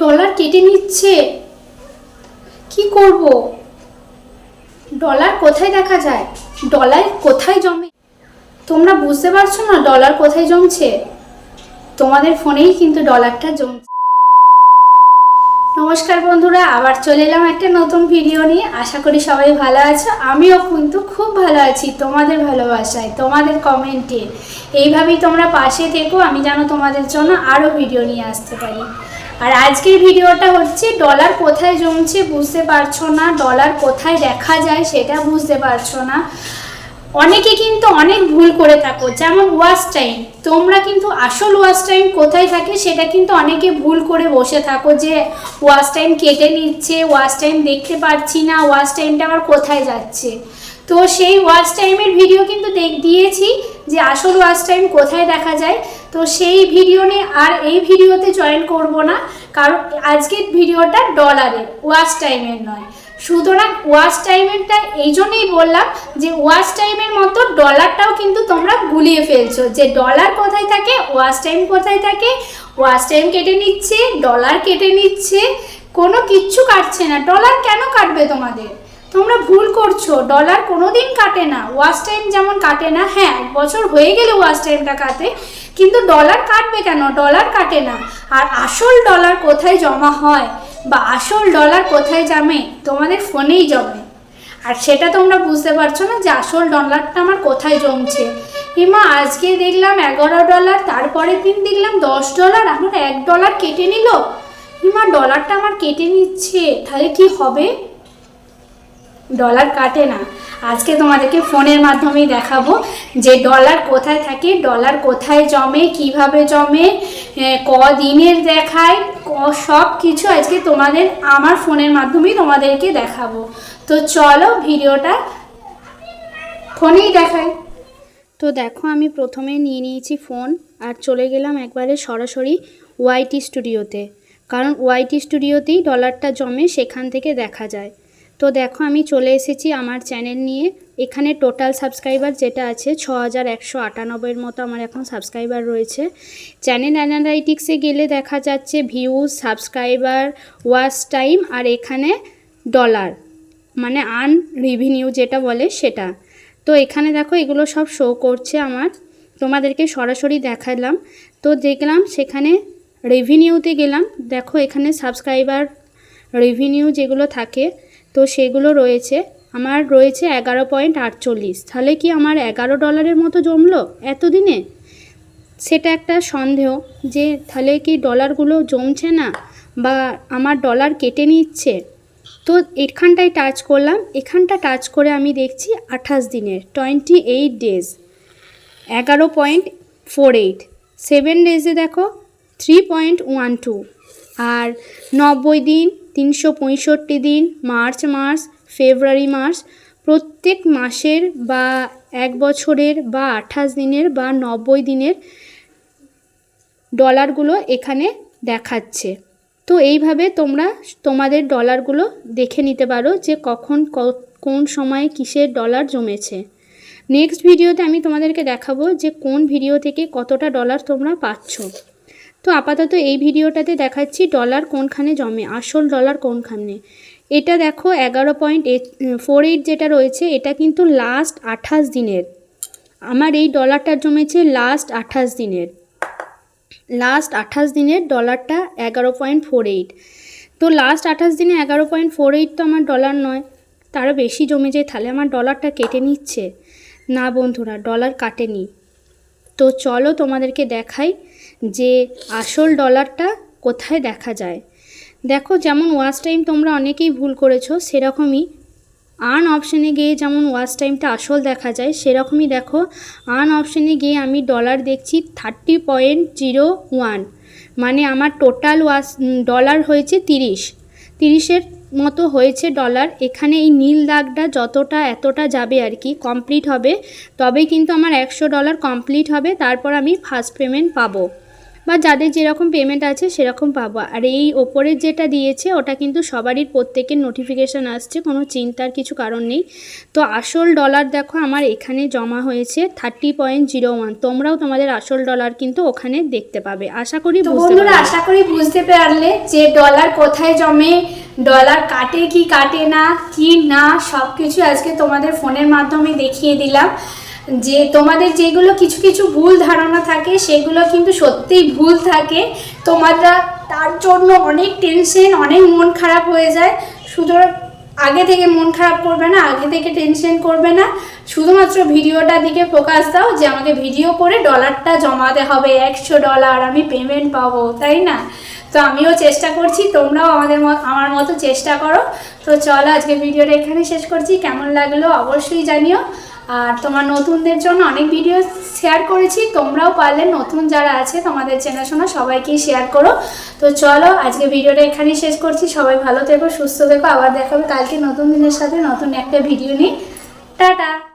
Dollar কেটে নিচ্ছে। কি করব? ডলার কোথায় দেখা যায়? ডলার কোথায় জমে? তোমরা বুঝতে পারছ না ডলার কোথায় জমছে? তোমাদের ফোনেই কিন্তু ডলারটা জমছে। নমস্কার বন্ধুরা, আবার চলে এলাম একটা নতুন ভিডিও নিয়ে। আশা করি সবাই ভালো আছো। আমিও কিন্তু খুব ভালো আছি, তোমাদের ভালোবাসায়, তোমাদের কমেন্টে এইভাবেই তোমরা পাশে থেকো, আমি যেন তোমাদের জন্য আরও ভিডিও নিয়ে আসতে পারি। আর আজকের ভিডিওটা হচ্ছে ডলার কোথায় জমছে বুঝতে পারছ না ডলার কোথায় দেখা যায় সেটা বুঝতে পারছ না। অনেকে কিন্তু অনেক ভুল করে থাকো, যেমন ওয়াচ টাইম তোমরা কিন্তু আসল ওয়াচ টাইম কোথায় থাকে সেটা কিন্তু অনেকে ভুল করে বসে থাকো যে ওয়াচ টাইম কেটে নিচ্ছে ওয়াচ টাইম দেখতে পাচ্ছি না ওয়াচ টাইমটা আবার কোথায় যাচ্ছে। তো সেই ওয়াচ টাইমের ভিডিও কিন্তু দেখ দিয়েছি যে আসল ওয়াচ টাইম কোথায় দেখা যায়। তো সেই ভিডিও নিয়ে আর এই ভিডিওতে জয়েন করব না, কারণ আজকের ভিডিওটা ডলারের ওয়াচ টাইমের নয়। সুতরাং ওয়াচ টাইমেরটা এই জন্যেই বললাম যে ওয়াচ টাইমের মতো ডলারটাও কিন্তু তোমরা গুলিয়ে ফেলছো। যে ডলার কোথায় থাকে ওয়াচ টাইম কোথায় থাকে ওয়াচ টাইম কেটে নিচ্ছে ডলার কেটে নিচ্ছে, কোনো কিচ্ছু কাটছে না। ডলার কেন কাটবে তোমাদের? তোমরা ভুল করছ। ডলার কোনোদিন কাটে না। ওয়াচ টাইম যেমন কাটে না। হ্যাঁ এক বছর হয়ে গেলে ওয়াচ টাইমটা কাটে, কিন্তু ডলার কাটবে কেন? ডলার কাটে না। আর আসল ডলার কোথায় জমা হয় বা আসল ডলার কোথায় জমে, তোমাদের ফোনেই জমে। আর সেটা তোমরা বুঝতে পারছ না যে আসল ডলারটা আমার কোথায় জমছে। হিমা, আজকে দেখলাম এগারো ডলার তারপরের দিন দেখলাম দশ ডলার আমার এক ডলার কেটে নিল। হিমা ডলারটা আমার কেটে নিচ্ছে। তাহলে কি হবে? ডলার কাটে না। আজকে তোমাদেরকে ফোনের মাধ্যমেই দেখাবো যে ডলার কোথায় থাকে ডলার কোথায় জমে কীভাবে জমে এ, কদিনের দেখায় ক- সব কিছু আজকে তোমাদের আমার ফোনের মাধ্যমেই তোমাদেরকে দেখাবো। তো চলো ভিডিওটা ফোনেই দেখাই। তো দেখো আমি প্রথমে নিয়ে নিয়েছি ফোন আর চলে গেলাম একবারে সরাসরি ওয়াইটি স্টুডিওতে। কারণ ওয়াইটি স্টুডিওতেই ডলারটা জমে সেখান থেকে দেখা যায়। তো দেখো আমি চলে এসেছি আমার চ্যানেল নিয়ে। এখানে টোটাল সাবস্ক্রাইবার যেটা আছে ছ হাজার একশো আটানব্বইয়ের মতো আমার এখন সাবস্ক্রাইবার রয়েছে। চ্যানেল অ্যানালাইটিক্সে গেলে দেখা যাচ্ছে ভিউজ সাবস্ক্রাইবার ওয়াচ টাইম আর এখানে ডলার মানে আন রিভিনিউ যেটা বলে সেটা। তো এখানে দেখো এগুলো সব শো করছে আমার। তোমাদেরকে সরাসরি দেখালাম। তো দেখলাম সেখানে রেভিনিউতে গেলাম। দেখো এখানে সাবস্ক্রাইবার রেভিনিউ যেগুলো থাকে তো সেগুলো রয়েছে। আমার রয়েছে এগারো পয়েন্ট আটচল্লিশ। তাহলে কি আমার এগারো ডলারের মতো জমলো এতদিনে? সেটা একটা সন্দেহ যে তাহলে কি ডলারগুলো জমছে না বা আমার ডলার কেটে নিচ্ছে? তো এখানটায় টাচ করলাম। এখানটা টাচ করে আমি দেখছি আঠাশ দিনের, টোয়েন্টি এইট ডেজ। এগারো পয়েন্ট ফোর এইট। সেভেন ডেজে দেখো, থ্রি পয়েন্ট ওয়ান টু। আর নব্বই দিন তিনশো পঁয়ষট্টি দিন, মার্চ মাস ফেব্রুয়ারি মাস প্রত্যেক মাসের বা এক বছরের বা আঠাশ দিনের বা নব্বই দিনের ডলারগুলো এখানে দেখাচ্ছে। তো এইভাবে তোমরা তোমাদের ডলারগুলো দেখে নিতে পারো যে কখন কোন সময়ে কিসের ডলার জমেছে। নেক্সট ভিডিওতে আমি তোমাদেরকে দেখাবো যে কোন ভিডিও থেকে কতটা ডলার তোমরা পাচ্ছ। তো আপাতত এই ভিডিওটাতে দেখাচ্ছি ডলার কোনখানে জমে, আসল ডলার কোনখানে। এটা দেখো এগারো পয়েন্ট ফোর এইট যেটা রয়েছে, এটা কিন্তু লাস্ট আঠাশ দিনের। আমার এই ডলারটা জমেছে লাস্ট আঠাশ দিনের। লাস্ট আঠাশ দিনের ডলারটা এগারো পয়েন্ট ফোর এইট তো লাস্ট আঠাশ দিনে এগারো পয়েন্ট ফোর এইট তো আমার ডলার নয়, তারও বেশি জমে যায় তাহলে আমার ডলারটা কেটে নিচ্ছে। না বন্ধুরা, ডলার কাটেনি। তো চলো তোমাদেরকে দেখাই যে আসল ডলারটা কোথায় দেখা যায়। দেখো যেমন ওয়াচ টাইম তোমরা অনেকেই ভুল করেছ, সেরকমই আন অপশানে গিয়ে যেমন ওয়াচ টাইমটা আসল দেখা যায়, সেরকমই দেখো আন অপশানে গিয়ে আমি ডলার দেখছি থার্টি পয়েন্ট জিরো ওয়ান মানে আমার টোটাল ওয়াচ ডলার হয়েছে তিরিশ। তিরিশের মতো হয়েছে ডলার এখানে এই নীল দাগটা যতটা এতটা যাবে আর কি কমপ্লিট হবে, তবেই কিন্তু আমার একশো ডলার কমপ্লিট হবে, তারপর আমি ফার্স্ট পেমেন্ট পাবো। বা যাদের যেরকম পেমেন্ট আছে সেরকম পাবো। আর এই ওপরের যেটা দিয়েছে ওটা কিন্তু সবারই প্রত্যেকের নোটিফিকেশান আসছে কোনো চিন্তার কিছু কারণ নেই। তো আসল ডলার দেখো আমার এখানে জমা হয়েছে থার্টি পয়েন্ট জিরো ওয়ান তোমরাও তোমাদের আসল ডলার কিন্তু ওখানে দেখতে পাবে। আশা করি বন্ধুরা আশা করি বুঝতে পারলে যে ডলার কোথায় জমে ডলার কাটে কি কাটে না কি না সব কিছু আজকে তোমাদের ফোনের মাধ্যমে দেখিয়ে দিলাম। যে তোমাদের যেগুলো কিছু কিছু ভুল ধারণা থাকে, সেগুলো কিন্তু সত্যিই ভুল থাকে। তোমরা তার জন্য অনেক টেনশন অনেক মন খারাপ হয়ে যায়। সুতরাং আগে থেকে মন খারাপ করবে না, আগে থেকে টেনশন করবে না। শুধুমাত্র ভিডিওটার দিকে ফোকাস দাও যে আমাকে ভিডিও করে ডলারটা জমাতে হবে, একশো ডলার আমি পেমেন্ট পাবো, তাই না? তো আমিও চেষ্টা করছি, তোমরাও আমাদের আমার মতো চেষ্টা করো। তো চলো আজকে ভিডিওটা এখানে শেষ করছি। কেমন লাগল অবশ্যই জানিও। আর তোমার নতুনদের জন্য অনেক ভিডিও শেয়ার করেছি। তোমরাও পারলে নতুন যারা আছে তোমাদের চেনাশোনা সবাইকেই শেয়ার করো। তো চলো, আজকে ভিডিওটা এখানেই শেষ করছি। সবাই ভালো থেকো, সুস্থ থেকো। আবার দেখাবে কালকে নতুন দিনের সাথে নতুন একটা ভিডিও নিই টাটা!